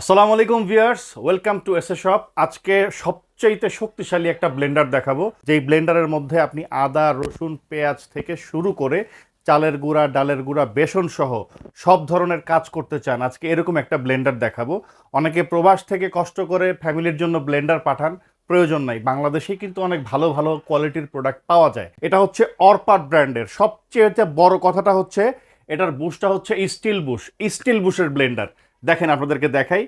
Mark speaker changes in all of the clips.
Speaker 1: আসসালামু আলাইকুম viewers, welcome to S shop আজকে সবচাইতে শক্তিশালী একটা ব্লেন্ডার দেখাবো। যেই ব্লেন্ডারের মধ্যে আপনি আদা, রসুন, পেঁয়াজ থেকে শুরু করে চালের গুঁড়া, ডালের গুঁড়া, বেসন সহ সব ধরনের কাজ করতে চান, আজকে এরকম একটা ব্লেন্ডার দেখাবো। অনেকে প্রবাস থেকে কষ্ট করে ফ্যামিলির জন্য ব্লেন্ডার পাঠান, প্রয়োজন নাই। বাংলাদেশে কিন্তু অনেক ভালো ভালো কোয়ালিটির প্রোডাক্ট পাওয়া যায়। এটা হচ্ছে অরপাট ব্র্যান্ডের। সবচেয়ে বড় কথাটা হচ্ছে, এটার বুশটা হচ্ছে স্টিল বুশ। স্টিল বুশের ব্লেন্ডার। দেখেন আপনাদেরকে দেখাই।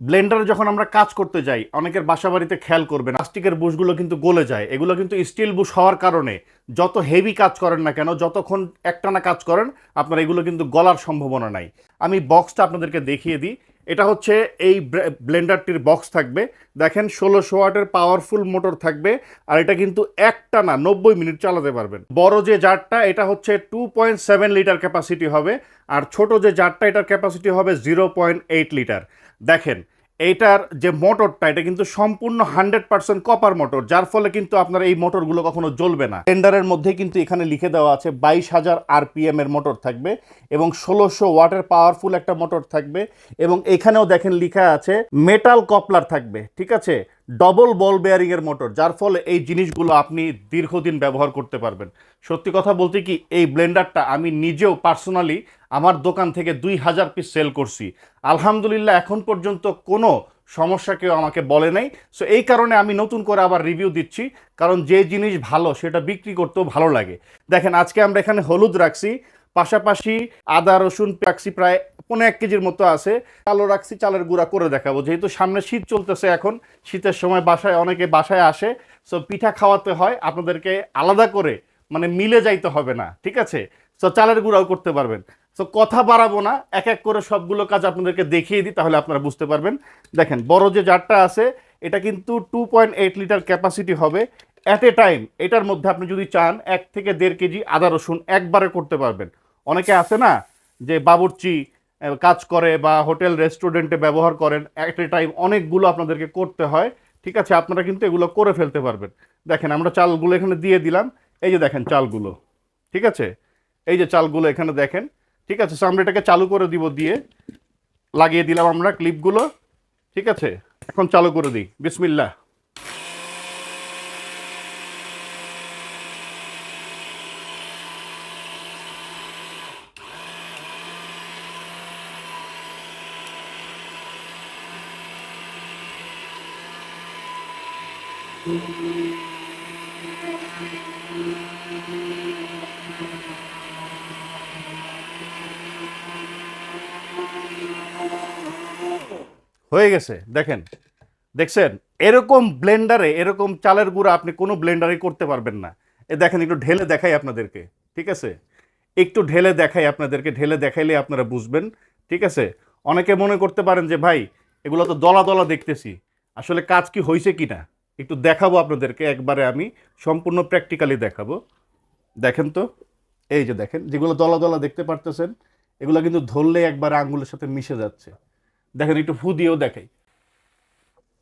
Speaker 1: ব্লেন্ডারে যখন আমরা কাজ করতে যাই, অনেকের বাসা বাড়িতে খেয়াল করবেন, প্লাস্টিকের বুশগুলো কিন্তু গলে যায়। এগুলো কিন্তু স্টিল বুশ হওয়ার কারণে যত হেভি কাজ করেন না কেন, যতক্ষণ একটানা কাজ করেন, আপনার এগুলো কিন্তু গলার সম্ভাবনা নাই। আমি বক্সটা আপনাদেরকে দেখিয়ে দিই। এটা হচ্ছে এই ব্লেন্ডারটির বক্স থাকবে। দেখেন ষোলোশো ওয়াটের পাওয়ারফুল মোটর থাকবে আর এটা কিন্তু একটা না, নব্বই মিনিট চালাতে পারবেন। বড় যে জারটা, এটা হচ্ছে two point seven litre capacity হবে আর ছোট যে জারটা, এটার ক্যাপাসিটি হবে জিরো পয়েন্ট এইট লিটার। দেখেন এইটার যে মোটরটা, এটা কিন্তু সম্পূর্ণ হান্ড্রেড পার্সেন্ট কপার মোটর যার ফলে কিন্তু আপনার এই মোটরগুলো কখনো জ্বলবে না। টেন্ডারের মধ্যে কিন্তু এখানে লিখে দেওয়া আছে বাইশ হাজার আরপিএম এর মোটর থাকবে এবং ষোলোশো ওয়াটের পাওয়ারফুল একটা মোটর থাকবে এবং এখানেও দেখেন লেখা আছে মেটাল কপলার থাকবে, ঠিক আছে? ডবল বল বেয়ারিং এর মোটর যার ফলে এই জিনিসগুলো আপনি দীর্ঘদিন ব্যবহার করতে পারবেন। সত্যি কথা বলতে কি, এই ব্লেন্ডারটা আমি নিজেও পার্সোনালি আমার দোকান থেকে দুই হাজার পিস সেল করছি। আলহামদুলিল্লাহ, এখন পর্যন্ত কোনো সমস্যা কেউ আমাকে বলে নাই। সো এই কারণে আমি নতুন করে আবার রিভিউ দিচ্ছি, কারণ যে জিনিস ভালো, সেটা বিক্রি করতেও ভালো লাগে। দেখেন, আজকে আমরা এখানে হলুদ রাখছি, পাশাপাশি আদা, রসুন রাখছি প্রায় পনেরো এক কেজির মতো আছে। চালও রাখছি, চালের গুঁড়া করে দেখাবো। যেহেতু সামনে শীত চলতেছে এখন, শীতের সময় বাসায়, অনেকে বাসায় আসে। সো পিঠা খাওয়াতে হয়, আপনাদেরকে আলাদা করে মানে মিলে যাইতে হবে না, ঠিক আছে? সো চালের গুঁড়াও করতে পারবেন। সো কথা বাড়াবো না। এক এক করে সবগুলো কাজ আপনাদেরকে দেখিয়ে দিই, তাহলে আপনারা বুঝতে পারবেন। দেখেন, বড় যে জারটা আছে, এটা কিন্তু two point eight litre capacity হবে অ্যাট এ টাইম এটার মধ্যে আপনি যদি চান, এক থেকে দেড় কেজি আদা রসুন একবারে করতে পারবেন। অনেকে আছে না, যে বাবুর্চি কাজ করে বা হোটেল, রেস্টুরেন্টে ব্যবহার করেন অ্যাট এ টাইম অনেকগুলো আপনাদেরকে করতে হয়। ঠিক আছে, আপনারা কিন্তু এগুলো করে ফেলতে পারবেন। দেখেন, আমরা চালগুলো এখানে দিয়ে দিলাম। এই যে দেখেন চালগুলো। ঠিক আছে? এই যে চালগুলো এখানে দেখেন ঠিক আছে? সো আমরা এটাকে চালু করে দিব দিয়ে। লাগিয়ে দিলাম আমরা ক্লিপগুলো। ঠিক আছে? এখন চালু করে দিই। বিসমিল্লাহ। হয়ে গেছে, দেখেন। দেখছেন? এরকম ব্লেন্ডারে এরকম চালের গুঁড়া আপনি কোনো ব্লেন্ডারে করতে পারবেন না। এ দেখেন, একটু ঢেলে দেখাই আপনাদেরকে, ঠিক আছে? একটু ঢেলে দেখাই আপনাদেরকে, ঢেলে দেখাইলে আপনারা বুঝবেন, ঠিক আছে? অনেকে মনে করতে পারেন যে, ভাই, এগুলো তো দলা দলা দেখতেছি, আসলে কাজ কি হয়েছে কি না একটু দেখাবো আপনাদেরকে, একবারে আমি সম্পূর্ণ প্র্যাকটিক্যালি দেখাবো। দেখেন তো, এই যে দেখেন, যেগুলো দলা দলা দেখতে পারতেছেন, এগুলো কিন্তু ধরলে একবার আঙ্গুলের সাথে মিশে যাচ্ছে। দেখেন, একটু ফু দিয়েও দেখাই।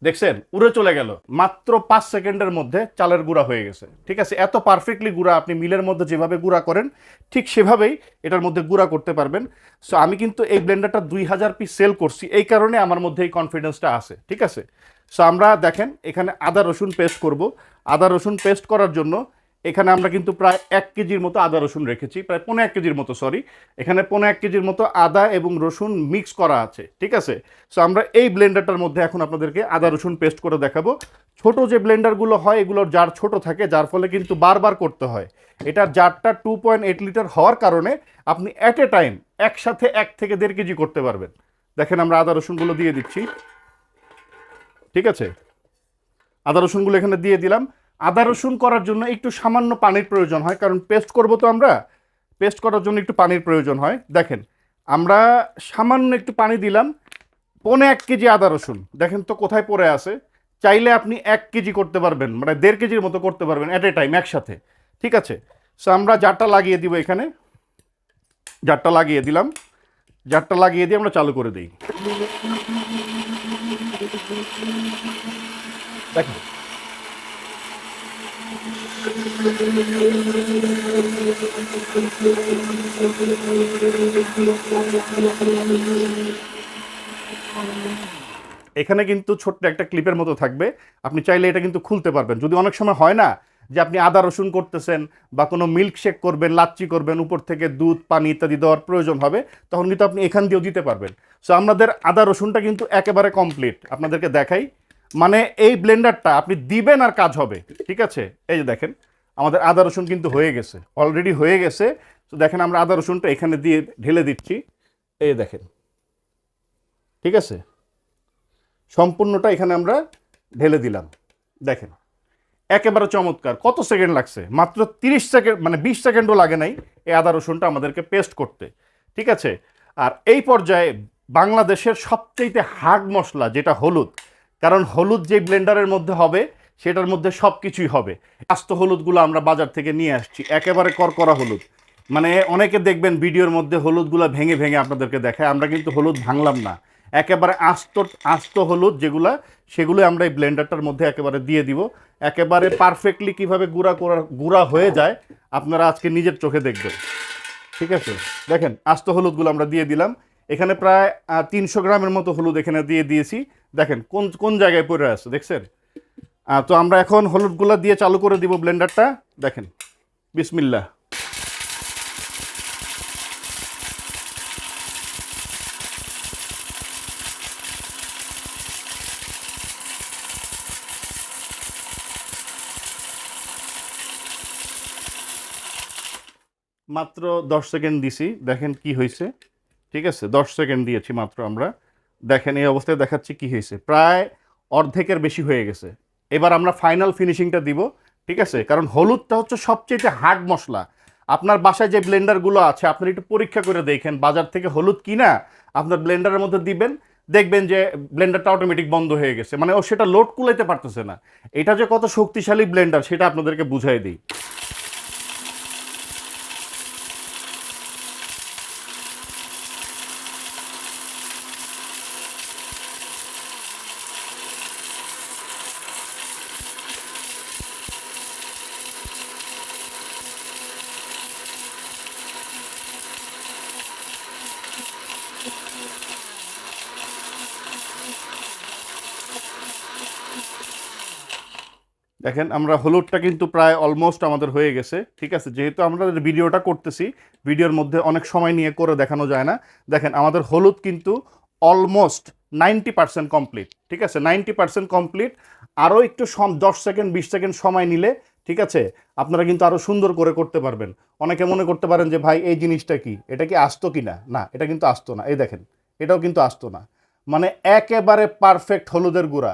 Speaker 1: দেখছেন? উড়ে চলে গেল। মাত্র পাঁচ সেকেন্ডের মধ্যে চালের গুঁড়া হয়ে গেছে। ঠিক আছে? এত পারফেক্টলি গুঁড়া আপনি মিলের মধ্যে যেভাবে গুঁড়া করেন, ঠিক সেভাবেই এটার মধ্যে গুঁড়া করতে পারবেন। সো আমি কিন্তু এই ব্লেন্ডারটা দুই হাজার পিস সেল করছি। এই কারণে আমার মধ্যে এই কনফিডেন্সটা আছে। ঠিক আছে? সো আমরা দেখেন, এখানে আদা রসুন পেস্ট করব। আদা রসুন পেস্ট করার জন্য এখানে আমরা কিন্তু প্রায় এক কেজির মতো আদা, রসুন রেখেছি। প্রায় পনেরো এক কেজির মতো সরি এখানে পনেরো এক কেজির মতো আদা এবং রসুন মিক্স করা আছে, ঠিক আছে? সো আমরা এই ব্লেন্ডারটার মধ্যে এখন আপনাদেরকে আদা, রসুন পেস্ট করে দেখাবো। ছোট যে ব্লেন্ডারগুলো হয়, এগুলোর জার ছোট থাকে, যার ফলে কিন্তু বারবার করতে হয়। এটার জারটা টু পয়েন্ট এইট লিটার হওয়ার কারণে আপনি অ্যাট এ টাইম একসাথে এক থেকে দেড় কেজি করতে পারবেন। দেখেন আমরা আদা, রসুনগুলো দিয়ে দিচ্ছি। ঠিক আছে? আদা, রসুনগুলো এখানে দিয়ে দিলাম। আদা রসুন করার জন্য একটু সামান্য পানির প্রয়োজন হয়, কারণ পেস্ট করব তো আমরা পেস্ট করার জন্য একটু পানির প্রয়োজন হয়। দেখেন, আমরা সামান্য একটু পানি দিলাম, পনে এক কেজি আদা রসুন। দেখেন তো কোথায় পড়ে আছে। চাইলে আপনি এক কেজি করতে পারবেন মানে দেড় কেজির মতো করতে পারবেন অ্যাট এ টাইম একসাথে। ঠিক আছে? সো আমরা জারটা লাগিয়ে দিব এখানে। জারটা লাগিয়ে দিলাম। জারটা লাগিয়ে দিয়ে আমরা চালু করে দিই। দেখেন এখানে কিন্তু ছোট্ট একটা ক্লিপের মতো থাকবে। আপনি চাইলে এটা কিন্তু খুলতে পারবেন। যদি অনেক সময় হয় না যে আপনি আদা রসুন করতেছেন বা কোনো মিল্ক শেক করবেন লাচ্চি করবেন, উপর থেকে দুধ, পানি ইত্যাদি দেওয়ার প্রয়োজন হবে, তখন কিন্তু আপনি এখান দিয়েও দিতে পারবেন। সো আমাদের আদা রসুনটা কিন্তু একেবারে কমপ্লিট আপনাদেরকে দেখাই। মানে এই ব্লেন্ডারটা আপনি দিবেন আর কাজ হবে, ঠিক আছে? এই যে দেখেন, আমাদের আদা, রসুন কিন্তু হয়ে গেছে অলরেডি হয়ে গেছে। তো দেখেন আমরা আদা, রসুনটা এখানে দিয়ে ঢেলে দিচ্ছি। এই দেখেন, ঠিক আছে? সম্পূর্ণটা এখানে আমরা ঢেলে দিলাম। দেখেন, একেবারে চমৎকার। কত সেকেন্ড লাগছে? মাত্র তিরিশ সেকেন্ড মানে বিশ সেকেন্ডও লাগে নাই এই আদা, রসুনটা আমাদেরকে পেস্ট করতে, ঠিক আছে? আর এই পর্যায়ে বাংলাদেশের সবচেয়ে হার্ড মশলা যেটা হলুদ কারণ হলুদ যে ব্লেন্ডারের মধ্যে হবে, সেটার মধ্যে সব কিছুই হবে। আস্ত হলুদগুলো আমরা বাজার থেকে নিয়ে আসছি, একেবারে করকরা হলুদ। মানে অনেকে দেখবেন ভিডিওর মধ্যে হলুদগুলো ভেঙে ভেঙে আপনাদেরকে দেখায়, আমরা কিন্তু হলুদ ভাঙলাম না। একেবারে আস্ত আস্ত হলুদ যেগুলা সেগুলো আমরা এই ব্লেন্ডারটার মধ্যে একেবারে দিয়ে দিব। একেবারে পারফেক্টলি কীভাবে গুঁড়া করা, গুঁড়া হয়ে যায়, আপনারা আজকে নিজের চোখে দেখবেন। ঠিক আছে? দেখেন, আস্ত হলুদগুলো আমরা দিয়ে দিলাম। এখানে প্রায় তিনশো গ্রামের মতো হলুদ এখানে দিয়ে দিয়েছি। দেখেন, কোন কোন জায়গায় পড়ে আছে, দেখছেন? তো আমরা এখন হলুদগুলো দিয়ে চালু করে দিব ব্লেন্ডারটা। দেখেন বিসমিল্লা মাত্র দশ সেকেন্ড দিছি, দেখেন কি হয়েছে। ঠিক আছে, দশ সেকেন্ড দিয়েছি মাত্র আমরা। দেখেন, এই অবস্থায় দেখাচ্ছি কি হয়েছে। প্রায় অর্ধেকের বেশি হয়ে গেছে। এবার আমরা ফাইনাল ফিনিশিংটা দিব, ঠিক আছে? কারণ হলুদটা হচ্ছে সবচেয়ে হার্ড মশলা। আপনার বাসায় যে ব্লেন্ডারগুলো আছে আপনি একটু পরীক্ষা করে দেখেন, বাজার থেকে হলুদ কিনা, আপনার ব্লেন্ডারের মধ্যে দিবেন, দেখবেন যে ব্লেন্ডারটা অটোমেটিক বন্ধ হয়ে গেছে। মানে ও সেটা লোড কুলাইতে পারতেছে না। এটা যে কত শক্তিশালী ব্লেন্ডার, সেটা আপনাদেরকে বুঝাই দিই। দেখেন, আমরা হলুদটা কিন্তু প্রায় অলমোস্ট আমাদের হয়ে গেছে, ঠিক আছে? যেহেতু আমরা ভিডিওটা করতেছি, ভিডিওর মধ্যে অনেক সময় নিয়ে করে দেখানো যায় না। দেখেন, আমাদের হলুদ কিন্তু অলমোস্ট নাইনটি পার্সেন্ট কমপ্লিট ঠিক আছে? নাইনটি পার্সেন্ট কমপ্লিট আরও একটু সম, দশ সেকেন্ড, বিশ সেকেন্ড সময় নিলে, ঠিক আছে? আপনারা কিন্তু আরও সুন্দর করে করতে পারবেন। অনেকে মনে করতে পারেন যে, ভাই, এই জিনিসটা কি? এটা কি আসতো কি না? না, এটা কিন্তু আসতো না। এই দেখেন, এটাও কিন্তু আসতো না। মানে একেবারে পারফেক্ট হলুদের গুঁড়া।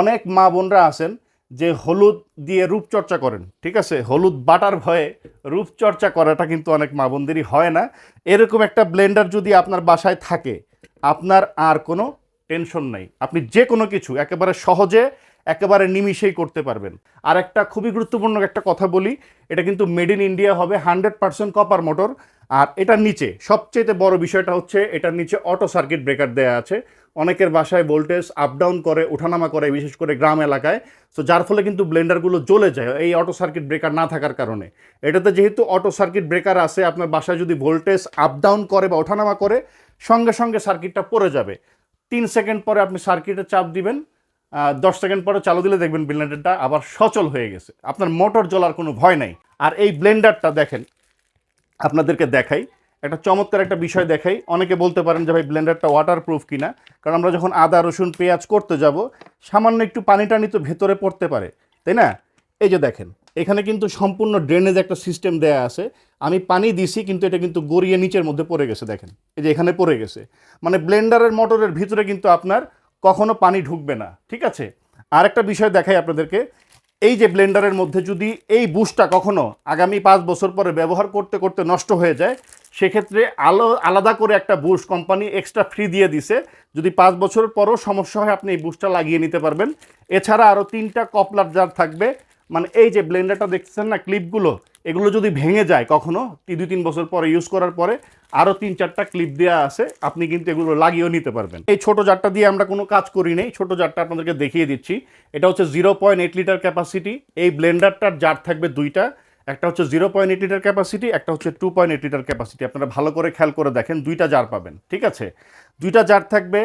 Speaker 1: অনেক মা বোনরা আছেন যে হলুদ দিয়ে রূপচর্চা করেন, ঠিক আছে? হলুদ বাটার ভয়ে রূপচর্চা করাটা কিন্তু অনেক মা হয় না। এরকম একটা ব্লেন্ডার যদি আপনার বাসায় থাকে, আপনার আর কোনো টেনশন নেই। আপনি যে কোনো কিছু, একেবারে সহজে, একেবারে নিমিষেই করতে পারবেন। আর একটা খুবই গুরুত্বপূর্ণ একটা কথা বলি, এটা কিন্তু মেড ইন ইন্ডিয়া হবে হান্ড্রেড পার্সেন্ট কপার মোটর। আর এটার নিচে সবচেয়ে বড় বিষয়টা হচ্ছে, এটার নিচে অটো সার্কিট ব্রেকার দেয়া আছে। অনেকের বাসায় ভোল্টেজ আপ ডাউন করে, ওঠানামা করে, বিশেষ করে গ্রাম এলাকায়। তো যার ফলে কিন্তু ব্লেন্ডারগুলো জ্বলে যায়, এই অটো সার্কিট ব্রেকার না থাকার কারণে। এটাতে যেহেতু অটো সার্কিট ব্রেকার আছে, আপনার বাসায় যদি ভোল্টেজ আপ ডাউন করে বা ওঠানামা করে, সঙ্গে সঙ্গে সার্কিটটা পড়ে যাবে। তিন সেকেন্ড পরে আপনি সার্কিটে চাপ দিবেন দশ সেকেন্ড পরে চালু দিলে দেখবেন ব্লেন্ডারটা আবার সচল হয়ে গেছে। আপনার মোটর জ্বলার কোনো ভয় নাই। আর এই ব্লেন্ডারটা দেখেন, আপনাদেরকে দেখাই। একটা চমৎকার একটা বিষয় দেখাই। অনেকে বলতে পারেন যে, ভাই, ব্লেন্ডারটা ওয়াটারপ্রুফ কিনা? কারণ আমরা যখন আদা, রসুন, পেঁয়াজ করতে যাব, সামান্য একটু পানি টানি তো ভেতরে পড়তে পারে, তাই না? এই যে দেখেন, এখানে কিন্তু সম্পূর্ণ ড্রেনেজ একটা সিস্টেম দেয়া আছে। আমি পানি দিছি, কিন্তু এটা কিন্তু গড়িয়ে নিচের মধ্যে পড়ে গেছে, দেখেন। এই যে এখানে পড়ে গেছে। মানে ব্লেন্ডারের মোটরের ভিতরে কিন্তু আপনার কখনো পানি ঢুকবে না, ঠিক আছে? আরেকটা বিষয় দেখাই আপনাদেরকে। এই যে ব্লেন্ডারের মধ্যে যদি এই বুশটা কখনো আগামী পাঁচ বছর পরে ব্যবহার করতে করতে নষ্ট হয়ে যায়, সেক্ষেত্রে আলো, আলাদা করে একটা বুশ কোম্পানি এক্সট্রা ফ্রি দিয়ে দিছে। যদি পাঁচ বছর পরও সমস্যা হয়, আপনি এই বুশটা লাগিয়ে নিতে পারবেন। এছাড়া আরও তিনটা কপলার জার থাকবে। মানে এই যে ব্লেন্ডারটা দেখছেন না ক্লিপগুলো এগুলো যদি ভেঙে যায় কখনো দুই তিন বছর পরে ইউজ করার পরে আরও তিন চারটা ক্লিপ দেওয়া আছে, আপনি কিন্তু এগুলো লাগিয়েও নিতে পারবেন। এই ছোট জারটা দিয়ে আমরা কোনো কাজ করি নেই, ছোট জারটা আপনাদেরকে দেখিয়ে দিচ্ছি। এটা হচ্ছে zero point eight litre capacity এই ব্লেন্ডারটার জার থাকবে দুইটা। একটা হচ্ছে zero point eight litre capacity একটা হচ্ছে two point eight litre capacity আপনারা ভালো করে খেয়াল করে দেখেন, দুইটা জার পাবেন, ঠিক আছে? দুইটা জার থাকবে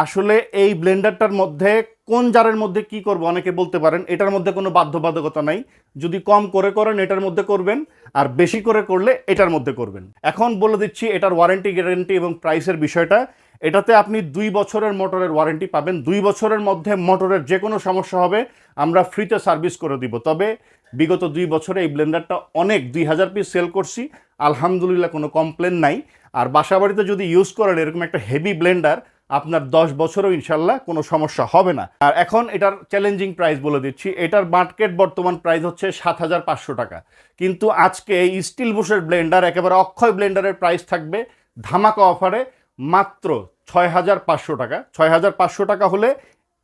Speaker 1: আসলে এই ব্লেন্ডারটার মধ্যে কোন জারের মধ্যে কি করব অনেকে বলতে পারেন, এটার মধ্যে কোনো বাধ্যবাধকতা নাই। যদি কম করে করেন, এটার মধ্যে করবেন, আর বেশি করে করলে এটার মধ্যে করবেন। এখন বলে দিচ্ছি, এটার ওয়ারেন্টি গ্যারেন্টি এবং প্রাইসের বিষয়টা। এটাতে আপনি দুই বছরের মোটরের ওয়ারেন্টি পাবেন। দুই বছরের মধ্যে মোটরের যে কোনো সমস্যা হবে, আমরা ফ্রিতে সার্ভিস করে দিব। তবে বিগত দুই বছরে এই ব্লেন্ডারটা অনেক, দুই হাজার পিস সেল করছি। আলহামদুলিল্লাহ কোনো কমপ্লেন নাই। আর বাসা বাড়িতে যদি ইউজ করেন, এরকম একটা হেভি ব্লেন্ডার আপনার দশ বছরও ইনশাল্লাহ কোনো সমস্যা হবে না। আর এখন এটার চ্যালেঞ্জিং প্রাইস বলে দিচ্ছি। এটার মার্কেট বর্তমান প্রাইস হচ্ছে সাত হাজার পাঁচশো টাকা। কিন্তু আজকে এই স্টিল বুশের ব্লেন্ডার একেবারে অক্ষয় ব্লেন্ডারের প্রাইস থাকবে ধামাকা অফারে মাত্র ছয় হাজার পাঁচশো টাকা। ছয় হাজার পাঁচশো টাকা হলে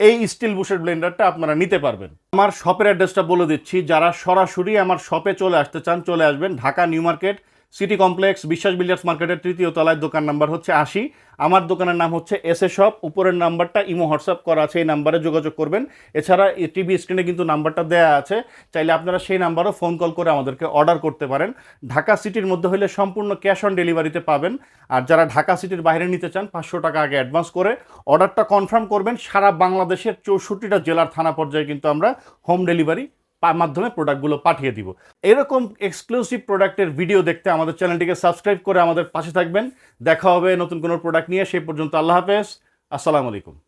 Speaker 1: এই স্টিল বুশের ব্লেন্ডারটা আপনারা নিতে পারবেন। আমার শপের অ্যাড্রেসটা বলে দিচ্ছি। যারা সরাসরি আমার শপে চলে আসতে চান, চলে আসবেন Dhaka new market city complex, Biswas builders মার্কেটের তৃতীয় তলায় দোকান নাম্বার হচ্ছে আশি। আমার দোকানের নাম হচ্ছে এস শপ, উপরের নাম্বারটা ইমো হোয়াটসঅ্যাপ করা আছে, এই নাম্বারে যোগাযোগ করবেন। এছাড়া টিভি স্ক্রিনে কিন্তু নাম্বারটা দেওয়া আছে, চাইলে আপনারা সেই নাম্বারও ফোন কল করে আমাদেরকে অর্ডার করতে পারেন। ঢাকা সিটির মধ্যে হলে সম্পূর্ণ ক্যাশ অন ডেলিভারিতে পাবেন। আর যারা ঢাকা সিটির বাইরে নিতে চান, পাঁচশো টাকা আগে অ্যাডভান্স করে অর্ডারটা কনফার্ম করবেন। সারা বাংলাদেশের চৌষট্টিটা জেলার থানা পর্যায়ে কিন্তু আমরা হোম ডেলিভারি মাধ্যমে প্রোডাক্টগুলো পাঠিয়ে দিব। এরকম এক্সক্লুসিভ প্রোডাক্টের ভিডিও দেখতে আমাদের চ্যানেলটিকে সাবস্ক্রাইব করে আমাদের পাশে থাকবেন। দেখা হবে নতুন কোনো প্রোডাক্ট নিয়ে, সেই পর্যন্ত আল্লাহ হাফেজ। আসসালামু আলাইকুম।